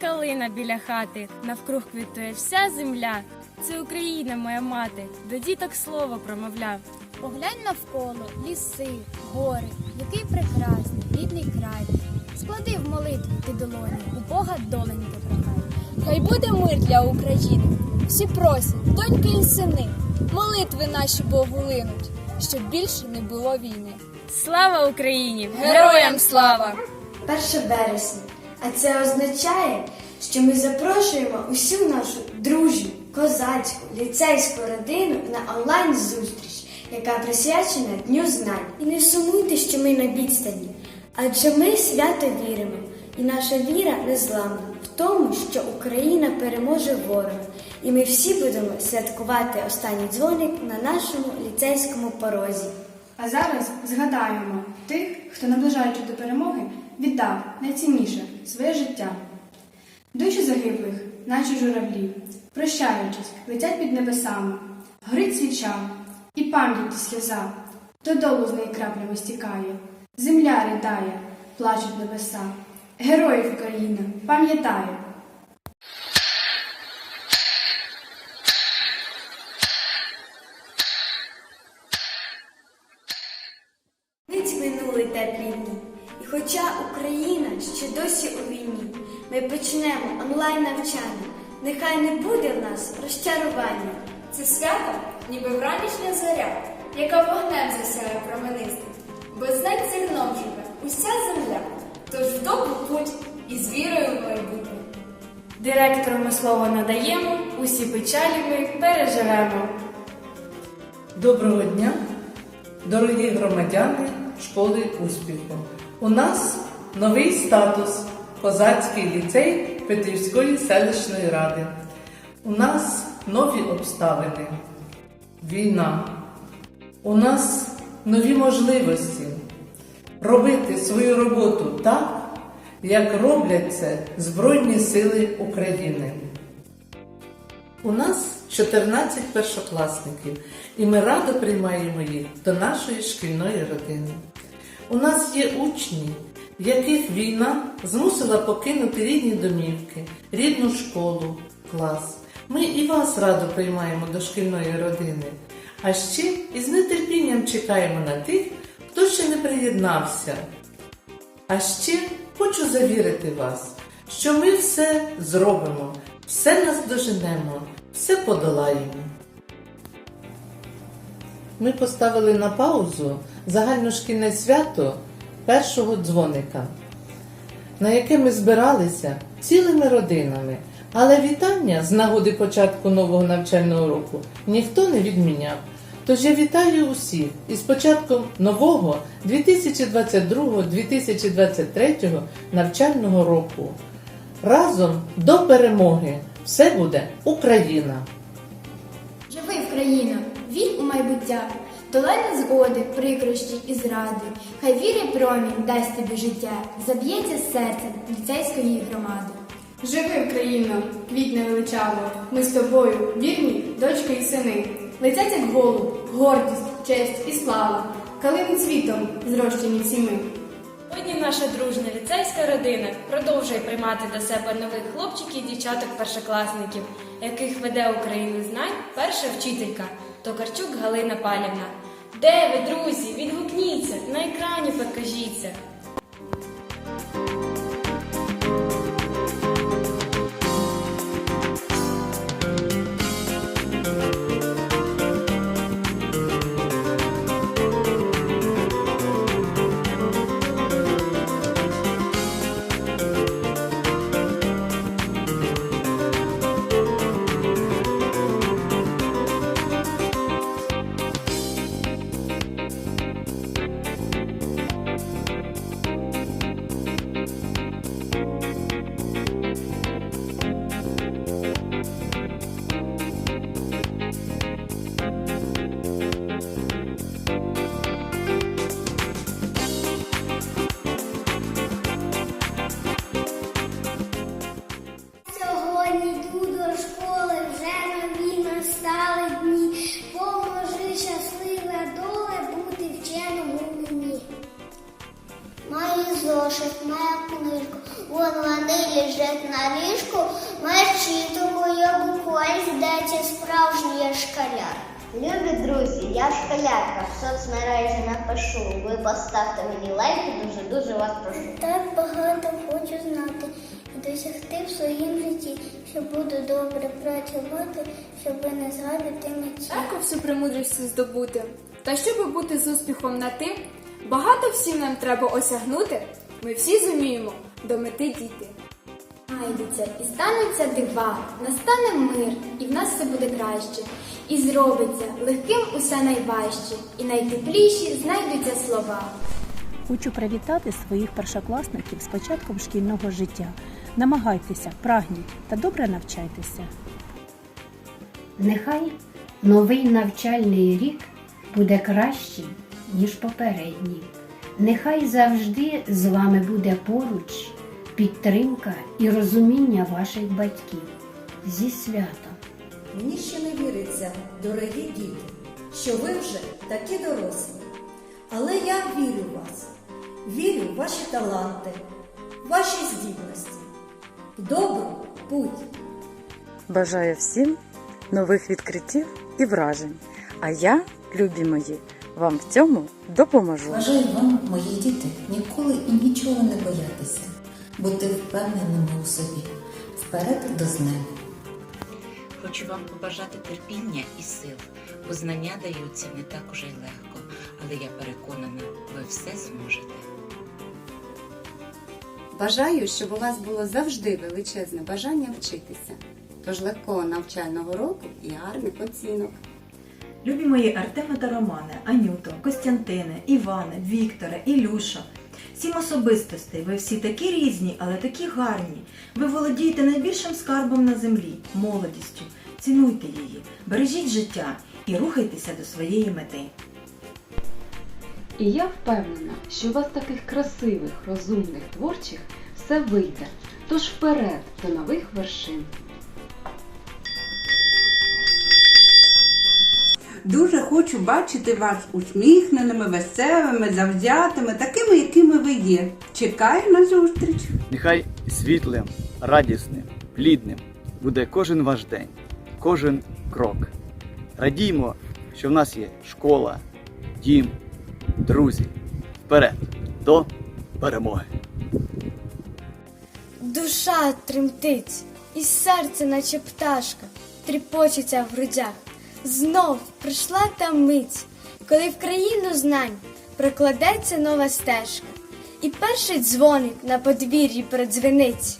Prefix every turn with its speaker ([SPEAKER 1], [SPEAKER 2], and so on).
[SPEAKER 1] калина біля хати, навкруг квітує вся земля. Це Україна, моя мати, до діток слово промовляв.
[SPEAKER 2] Поглянь навколо, ліси, гори, який прекрасний, рідний край. Склади в молитву ти долоні, у Бога доленьки прохай. Хай буде мир для України. Всі просять, доньки і сини, молитви наші Богу линуть, щоб більше не було війни.
[SPEAKER 1] Слава Україні!
[SPEAKER 2] Героям слава!
[SPEAKER 3] 1 вересня. А це означає, що ми запрошуємо усю нашу дружню, козацьку, ліцейську родину на онлайн-зустріч, яка присвячена Дню знань. І не сумуйте, що ми на відстані, адже ми свято віримо, і наша віра незламна в тому, що Україна переможе ворога, і ми всі будемо святкувати останній дзвоник на нашому ліцейському порозі.
[SPEAKER 4] А зараз згадаємо тих, хто, наближаючи до перемоги, віддав найцінніше своє життя. Душі загиблих, наче журавлі, прощаючись, летять під небесами, горить свіча, і пам'ять і сльоза, додолу з неї краплями стікає, земля ридає, плачуть небеса. Героїв Україна пам'ятає.
[SPEAKER 3] Україна ще досі у війні, ми почнемо онлайн навчання. Нехай не буде в нас розчарування.
[SPEAKER 5] Це свято, ніби вранішня зоря, яка вогнем засяє променистим. Без знань зерном живе уся земля, тож в добру путь і з вірою в майбутнє.
[SPEAKER 1] Директору ми слово надаємо, усі печалі ми переживемо.
[SPEAKER 6] Доброго дня, дорогі громадяни школи успіху. У нас новий статус Козацький ліцей Петрівської селищної ради. У нас нові обставини. Війна. У нас нові можливості робити свою роботу так, як роблять це Збройні Сили України. У нас 14 першокласників, і ми радо приймаємо їх до нашої шкільної родини. У нас є учні, яких війна змусила покинути рідні домівки, рідну школу, клас. Ми і вас радо приймаємо до шкільної родини. А ще із нетерпінням чекаємо на тих, хто ще не приєднався. А ще хочу завірити вас, що ми все зробимо, все наздоженемо, все подолаємо. Ми поставили на паузу загальношкільне свято першого дзвоника, на яке ми збиралися цілими родинами. Але вітання з нагоди початку нового навчального року ніхто не відміняв. Тож я вітаю усіх із початком нового 2022-2023 навчального року. Разом до перемоги! Все буде Україна!
[SPEAKER 2] Живи Україна, вір у майбуття, долай згоди, прикрощі і зради. Хай віри промінь дасть тобі життя, заб'ється серцем ліцейської громади.
[SPEAKER 4] Живи Україна, квітне величаво, ми з тобою, вірні, дочки і сини. Летять як голуб, гордість, честь і слава, калини цвітом зрощені всі ми.
[SPEAKER 1] Сьогодні наша дружня ліцейська родина продовжує приймати до себе нових хлопчиків і дівчаток-першокласників, яких веде Україну знань перша вчителька Токарчук Галина Палівна. Де ви, друзі? Відгукніться, на екрані покажіться.
[SPEAKER 7] На ліжку, мечітку, я буквально здається справжній шкаляр.
[SPEAKER 8] Любі друзі, я школярка, в соцмережі напишу. Ви поставте мені лайки, дуже-дуже вас прошу.
[SPEAKER 7] Так багато хочу знати і досягти в своїм житті, що буду добре працювати, щоб не згадати мечі.
[SPEAKER 5] Легко всю премудрість здобути. Та щоб бути з успіхом на тим, багато всім нам треба осягнути. Ми всі зуміємо до мети дійти.
[SPEAKER 2] Знайдеться і стануться дива, настане мир, і в нас все буде краще. І зробиться легким усе найважче, і найтепліші знайдуться слова.
[SPEAKER 9] Хочу привітати своїх першокласників з початком шкільного життя. Намагайтеся, прагніть та добре навчайтеся.
[SPEAKER 10] Нехай новий навчальний рік буде кращий, ніж попередній. Нехай завжди з вами буде поруч підтримка і розуміння ваших батьків. Зі святом!
[SPEAKER 11] Мені ще не віриться, дорогі діти, що ви вже такі дорослі. Але я вірю в вас, вірю в ваші таланти, в ваші здібності. В добру путь!
[SPEAKER 12] Бажаю всім нових відкриттів і вражень. А я, любі мої, вам в цьому допоможу.
[SPEAKER 11] Бажаю вам, мої діти, ніколи і нічого не боятися, бути впевненими у собі, вперед до знань.
[SPEAKER 13] Хочу вам побажати терпіння і сил, бо знання даються не так уже й легко, але я переконана, ви все зможете.
[SPEAKER 14] Бажаю, щоб у вас було завжди величезне бажання вчитися. Тож легкого навчального року і гарних оцінок.
[SPEAKER 15] Любі мої Артеме та Романе, Анюто, Костянтине, Іване, Вікторе, Ілюша. Всім особистостей, ви всі такі різні, але такі гарні. Ви володієте найбільшим скарбом на землі молодістю. Цінуйте її, бережіть життя і рухайтеся до своєї мети.
[SPEAKER 16] І я впевнена, що у вас таких красивих, розумних, творчих все вийде. Тож вперед до нових вершин.
[SPEAKER 17] Дуже хочу бачити вас усміхненими, веселими, завзятими, такими, якими ви є. Чекаю на зустріч.
[SPEAKER 18] Нехай світлим, радісним, плідним буде кожен ваш день, кожен крок. Радіймо, що в нас є школа, дім, друзі. Вперед до перемоги!
[SPEAKER 3] Душа тремтить, і серце, наче пташка, тріпочеться в грудях. Знов прийшла та мить, коли в країну знань прокладеться нова стежка, і перший дзвоник на подвір'ї продзвенить.